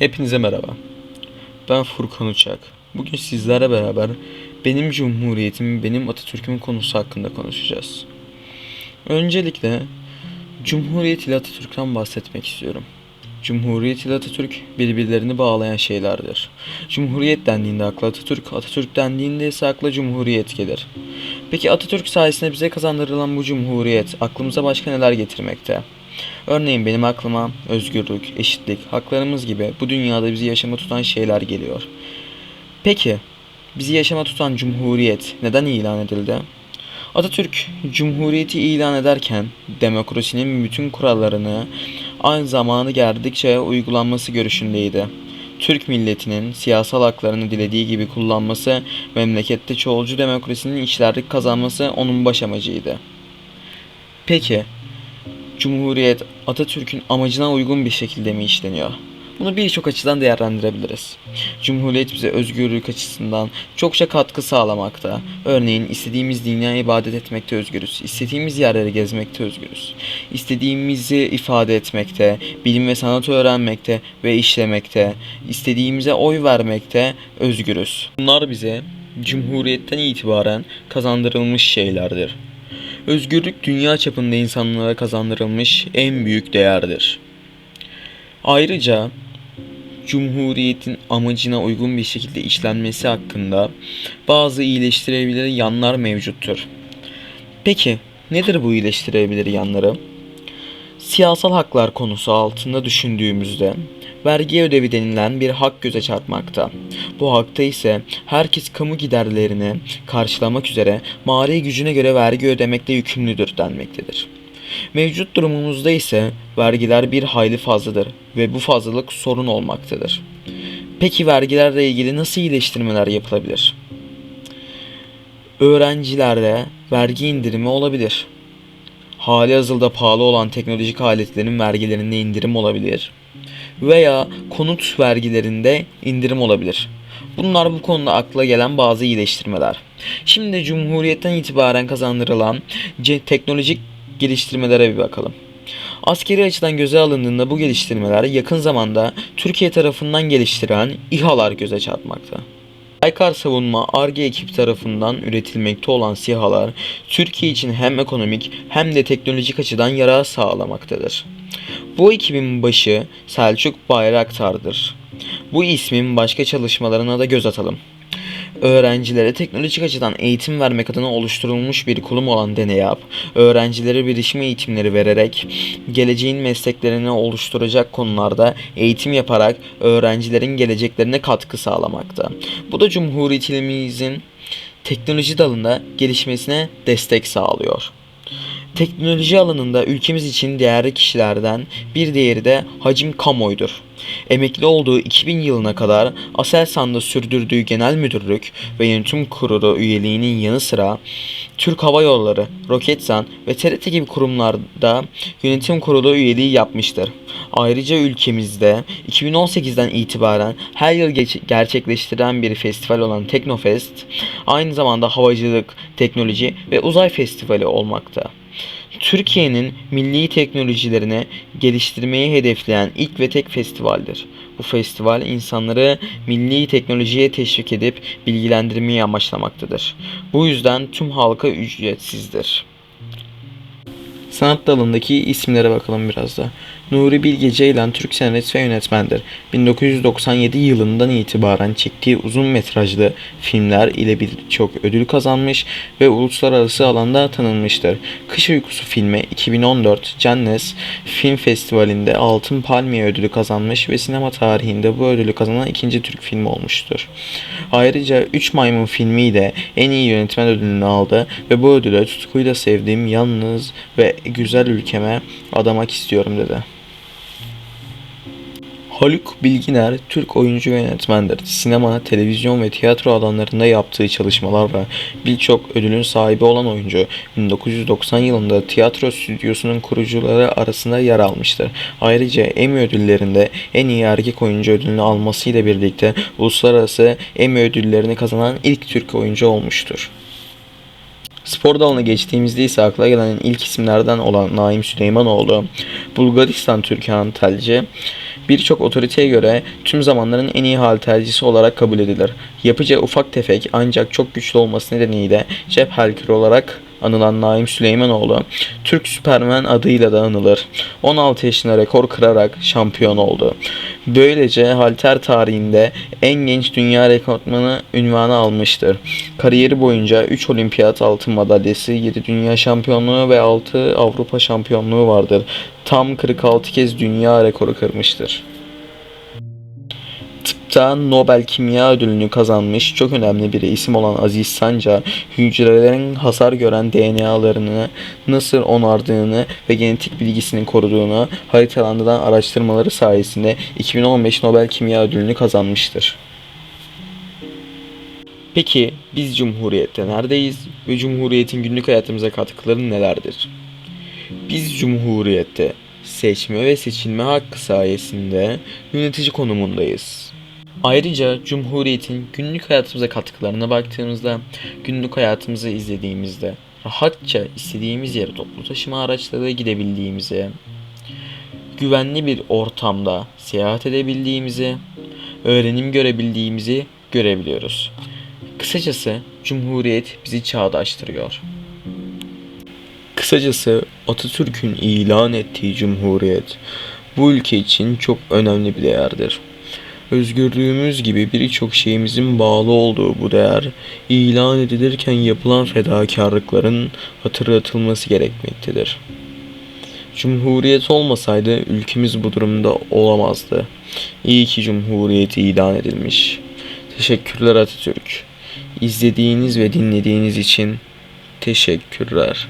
Hepinize merhaba. Ben Furkan Uçak. Bugün sizlerle beraber benim Cumhuriyetim, benim Atatürk'üm konusu hakkında konuşacağız. Öncelikle Cumhuriyet ile Atatürk'ten bahsetmek istiyorum. Cumhuriyet ile Atatürk birbirlerini bağlayan şeylerdir. Cumhuriyet dendiğinde akla Atatürk, Atatürk dendiğinde ise akla Cumhuriyet gelir. Peki Atatürk sayesinde bize kazandırılan bu Cumhuriyet aklımıza başka neler getirmekte? Örneğin benim aklıma özgürlük, eşitlik, haklarımız gibi bu dünyada bizi yaşama tutan şeyler geliyor. Peki, bizi yaşama tutan Cumhuriyet neden ilan edildi? Atatürk Cumhuriyeti ilan ederken demokrasinin bütün kurallarını aynı zamanı geldikçe uygulanması görüşündeydi. Türk milletinin siyasal haklarını dilediği gibi kullanması, memlekette çoğulcu demokrasinin içlerlik kazanması onun baş amacıydı. Peki, Cumhuriyet Atatürk'ün amacına uygun bir şekilde mi işleniyor? Bunu birçok açıdan değerlendirebiliriz. Cumhuriyet bize özgürlük açısından çokça katkı sağlamakta. Örneğin istediğimiz dine ibadet etmekte özgürüz. İstediğimiz yerleri gezmekte özgürüz. İstediğimizi ifade etmekte, bilim ve sanat öğrenmekte ve işlemekte, istediğimize oy vermekte özgürüz. Bunlar bize Cumhuriyetten itibaren kazandırılmış şeylerdir. Özgürlük dünya çapında insanlara kazandırılmış en büyük değerdir. Ayrıca Cumhuriyetin amacına uygun bir şekilde işlenmesi hakkında bazı iyileştirebilir yanlar mevcuttur. Peki nedir bu iyileştirebilir yanları? Siyasal haklar konusu altında düşündüğümüzde vergi ödevi denilen bir hak göze çarpmakta. Bu hakta ise herkes kamu giderlerini karşılamak üzere mali gücüne göre vergi ödemekle yükümlüdür denmektedir. Mevcut durumumuzda ise vergiler bir hayli fazladır ve bu fazlalık sorun olmaktadır. Peki vergilerle ilgili nasıl iyileştirmeler yapılabilir? Öğrencilerde vergi indirimi olabilir. Hali hazırda pahalı olan teknolojik aletlerin vergilerinde indirim olabilir. Veya konut vergilerinde indirim olabilir. Bunlar bu konuda akla gelen bazı iyileştirmeler. Şimdi Cumhuriyet'ten itibaren kazandırılan teknolojik geliştirmelere bir bakalım. Askeri açıdan göze alındığında bu geliştirmeler yakın zamanda Türkiye tarafından geliştirilen İHA'lar göze çarpmakta. Baykar Savunma ARGE ekip tarafından üretilmekte olan SİHA'lar Türkiye için hem ekonomik hem de teknolojik açıdan yarar sağlamaktadır. Bu ekibin başı Selçuk Bayraktar'dır. Bu ismin başka çalışmalarına da göz atalım. Öğrencilere teknolojik açıdan eğitim vermek adına oluşturulmuş bir kurum olan DENEYAP, öğrencilere bilişim eğitimleri vererek geleceğin mesleklerini oluşturacak konularda eğitim yaparak öğrencilerin geleceklerine katkı sağlamakta. Bu da Cumhuriyetimizin teknoloji dalında gelişmesine destek sağlıyor. Teknoloji alanında ülkemiz için değerli kişilerden bir diğeri de Hacim Kamoy'dur. Emekli olduğu 2000 yılına kadar Aselsan'da sürdürdüğü genel müdürlük ve yönetim kurulu üyeliğinin yanı sıra Türk Hava Yolları, Roketsan ve TRT gibi kurumlarda yönetim kurulu üyeliği yapmıştır. Ayrıca ülkemizde 2018'den itibaren her yıl gerçekleştirilen bir festival olan Teknofest aynı zamanda havacılık, teknoloji ve uzay festivali olmakta. Türkiye'nin milli teknolojilerini geliştirmeyi hedefleyen ilk ve tek festivaldir. Bu festival insanları milli teknolojiye teşvik edip bilgilendirmeyi amaçlamaktadır. Bu yüzden tüm halka ücretsizdir. Sanat dalındaki isimlere bakalım biraz da. Nuri Bilge Ceylan Türk senarist ve yönetmendir. 1997 yılından itibaren çektiği uzun metrajlı filmler ile birçok ödül kazanmış ve uluslararası alanda tanınmıştır. Kış Uykusu filmi 2014 Cannes Film Festivali'nde Altın Palmiye ödülü kazanmış ve sinema tarihinde bu ödülü kazanan ikinci Türk filmi olmuştur. Ayrıca 3 Maymun filmiyle en iyi yönetmen ödülünü aldı ve bu ödülü tutkuyla sevdiğim yalnız ve güzel ülkeme adamak istiyorum dedi. Haluk Bilginer Türk oyuncu ve yönetmendir. Sinema, televizyon ve tiyatro alanlarında yaptığı çalışmalarla birçok ödülün sahibi olan oyuncu 1990 yılında tiyatro stüdyosunun kurucuları arasında yer almıştır. Ayrıca Emmy ödüllerinde en iyi erkek oyuncu ödülünü almasıyla birlikte uluslararası Emmy ödüllerini kazanan ilk Türk oyuncu olmuştur. Spor dalına geçtiğimizde ise akla gelen ilk isimlerden olan Naim Süleymanoğlu, Bulgaristan Türk'ü Antalya, Birçok otoriteye göre tüm zamanların en iyi haltercisi olarak kabul edilir. Yapıcı ufak tefek ancak çok güçlü olması nedeniyle cep halkürü olarak anılan Naim Süleymanoğlu, Türk Süpermen adıyla da anılır. 16 yaşında rekor kırarak şampiyon oldu. Böylece halter tarihinde en genç dünya rekortmanı ünvanı almıştır. Kariyeri boyunca 3 olimpiyat altın madalyası, 7 dünya şampiyonluğu ve 6 Avrupa şampiyonluğu vardır. Tam 46 kez dünya rekoru kırmıştır. Tıpta Nobel Kimya Ödülünü kazanmış çok önemli bir isim olan Aziz Sancar, hücrelerin hasar gören DNA'larını nasıl onardığını ve genetik bilgisini koruduğunu haritalandıran araştırmaları sayesinde 2015 Nobel Kimya Ödülünü kazanmıştır. Peki biz Cumhuriyet'te neredeyiz ve Cumhuriyet'in günlük hayatımıza katkıları nelerdir? Biz Cumhuriyet'te seçme ve seçilme hakkı sayesinde yönetici konumundayız. Ayrıca Cumhuriyet'in günlük hayatımıza katkılarına baktığımızda, günlük hayatımızı izlediğimizde, rahatça istediğimiz yere toplu taşıma araçlarıyla gidebildiğimizi, güvenli bir ortamda seyahat edebildiğimizi, öğrenim görebildiğimizi görebiliyoruz. Kısacası Cumhuriyet bizi çağdaştırıyor. Kısacası Atatürk'ün ilan ettiği Cumhuriyet bu ülke için çok önemli bir değerdir. Özgürlüğümüz gibi birçok şeyimizin bağlı olduğu bu değer ilan edilirken yapılan fedakarlıkların hatırlatılması gerekmektedir. Cumhuriyet olmasaydı ülkemiz bu durumda olamazdı. İyi ki Cumhuriyet ilan edilmiş. Teşekkürler Atatürk. İzlediğiniz ve dinlediğiniz için teşekkürler.